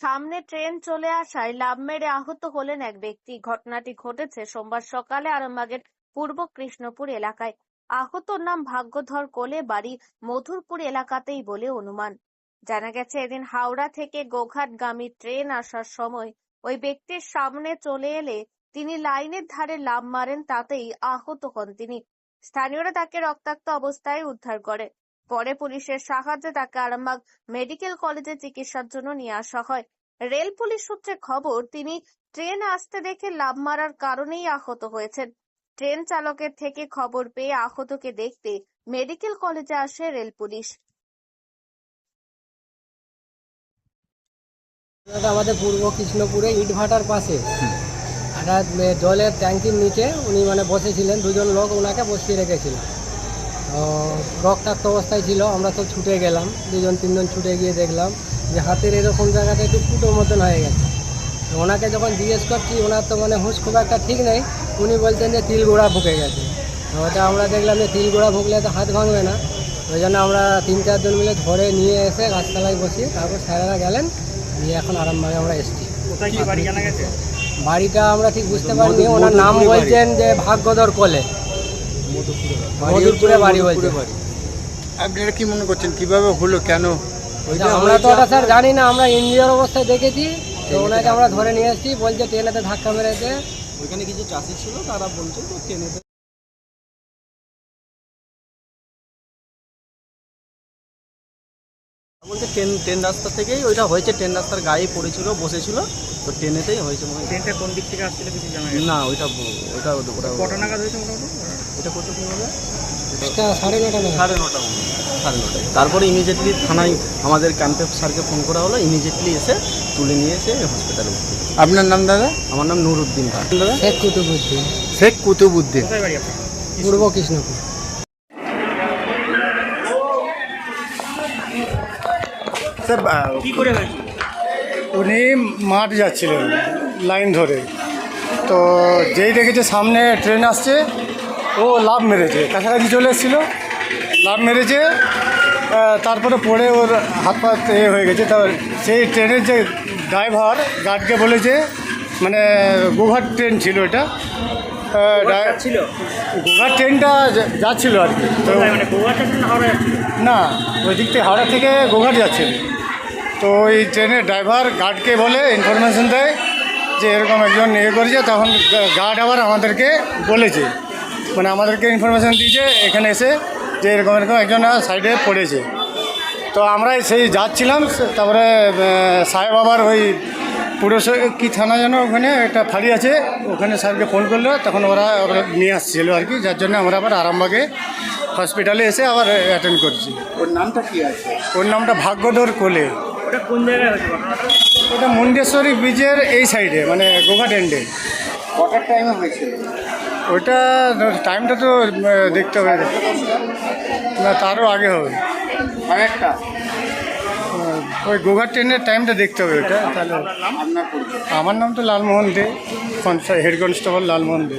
সামনে ট্রেন চলে আসায় লাভ মেরে আহত হলেন এক ব্যক্তি। ঘটনাটি ঘটেছে সোমবার সকালে আরামবাগের পূর্ব কৃষ্ণপুর এলাকায়। আহত নাম ভাগ্যধর কোলে, বাড়ি মধুরপুর এলাকাতেই বলে অনুমান। জানা গেছে, এদিন হাওড়া থেকে গোঘাটগামী ট্রেন আসার সময় ওই ব্যক্তির সামনে চলে এলে তিনি লাইনের ধারে লাভ মারেন, তাতেই আহত হন তিনি। স্থানীয়রা তাকে রক্তাক্ত অবস্থায় উদ্ধার করে। পরে পুলিশের সাহায্যে তাকে আরামবাগ মেডিকেল কলেজে চিকিৎসার জন্য নিয়ে আসা হয়। রেল পুলিশ সূত্রে খবর তিনি ট্রেন আসতে দেখে লাভ মারার কারণেই আহত হয়েছেন। ট্রেন চালকের থেকে খবর পেয়ে আহতকে দেখতে মেডিকেল কলেজে আসে রেল পুলিশ। আমাদের পূর্ব কৃষ্ণপুরে ইটভাটার পাশে। একটা জলের ট্যাঙ্কির নিচে উনি মানে বসেছিলেন। দুজন লোক ওনাকে বসিয়ে রেখেছিল। তো রক্তাক্ত অবস্থায় ছিল আমরা তো ছুটে গেলাম দুজন তিনজন ছুটে গিয়ে দেখলাম যে হাতের এরকম জায়গাটা একটু ফুটোর মতন হয়ে গেছে। তো ওনাকে যখন জিজ্ঞেস করছি ওনার তো মানে হুঁশ খুব একটা ঠিক নেই উনি বলছেন যে তিল গোড়া ফুকে গেছে। ওটা আমরা দেখলাম যে তিল গোড়া ফুকলে তো হাত ভাঙবে না। ওই জন্য আমরা তিন চারজন মিলে ধরে নিয়ে এসে গাছতলায় বসিয়ে তারপর স্যারেরা গেলেন দিয়ে এখন আরামবাগে আমরা এসেছি। কোথায় কি বাড়ি জানা গেছে? বাড়িটা আমরা ঠিক বুঝতে পারিনি ওনার নাম বলছেন যে ভাগ্যধর কোলে। মধুরপুরে বাড়ি বলছে। আপনারা কি মনে করছেন কীভাবে হলো কেন? আমরা তো ওটা স্যার জানি না আমরা ইঞ্জিনিয়ার অবস্থায় দেখেছি তো ওনাকে আমরা ধরে নিয়ে এসেছি বলছে ট্রেনেতে ধাক্কা মেরেছে। ওইখানে কিছু চাষি ছিল তারা বলছে তো ট্রেনেতে বলছে ট্রেন ট্রেন রাস্তা থেকেই ওইটা হয়েছে ট্রেন রাস্তার গায়ে পড়েছিল বসেছিল তো ট্রেনেতেই হয়েছে মনে হয়। ট্রেনটা কোন দিক থেকে আসছিল কিছু জানা না ওইটা ওইটা ওটা কটা নাগাদ হয়েছে মোটামুটি? হবে? সাড়ে নটা সাড়ে নটা সাড়ে নটায় তারপরে ইমিডিয়েটলি থানায় আমাদের ক্যাম্পে স্যারকে ফোন করা হলো ইমিডিয়েটলি এসে তুলে নিয়ে এসে হসপিটালে ভর্তি আপনার নাম দাদা? আমার নাম নুরুদ্দিন খান দাদা শেখ কুতুবুদ্দিন। শেখ কুতুবুদ্দিন। পূর্ব কৃষ্ণপুর। উনি মাঠ যাচ্ছিলেন লাইন ধরে। তো যেই দেখেছে সামনে ট্রেন আসছে ও লাভ মেরেছে। কাছাকাছি চলে এসেছিল। লাভ মেরেছে। তারপরে পড়ে ওর হাত পা এ হয়ে গেছে। তা সেই ট্রেনের যে ড্রাইভার গার্ডকে বলেছে মানে গোঘাট ট্রেন ছিল এটা। ছিল? গোঘাট ট্রেনটা যাচ্ছিল আর কি। তো মানে না যাচ্ছিল? ওই দিক থেকে হাওড়া থেকে গোঘাট যাচ্ছে তো ওই ট্রেনের ড্রাইভার গার্ডকে বলে ইনফরমেশন দেয় যে এরকম একজন ইয়ে করেছে তখন গার্ড আবার আমাদেরকে বলেছে। মানে আমাদেরকে ইনফরমেশন দিয়েছে এখানে এসে যে এরকম এরকম একজন সাইডে পড়েছে। তো আমরা সেই যাচ্ছিলাম তারপরে সাহেব আবার ওই পুরসভা কি থানা যেন ওখানে একটা ফাঁড়ি আছে ওখানে স্যারকে ফোন করল তখন ওরা ওরা নিয়ে আসছিল আর কি যার জন্য আমরা আবার আরামবাগে হসপিটালে এসে আবার অ্যাটেন্ড করছি। ওর নামটা কি আছে? ওর নামটা ভাগ্যধর কোলে। ওটা কোন জায়গায় ওটা মুন্ডেশ্বরী ব্রিজের এই সাইডে মানে গোঘাট এন্ডে কটার টাইমে হয়েছিল? ওইটা টাইমটা তো দেখতে হবে। না তারও আগে হবে। একটা ওই গোঘাট ট্রেনের টাইমটা দেখতে হবে ওটা তাহলে। আমার নাম তো লালমোহন দে হেড কনস্টেবল লালমোহন দে।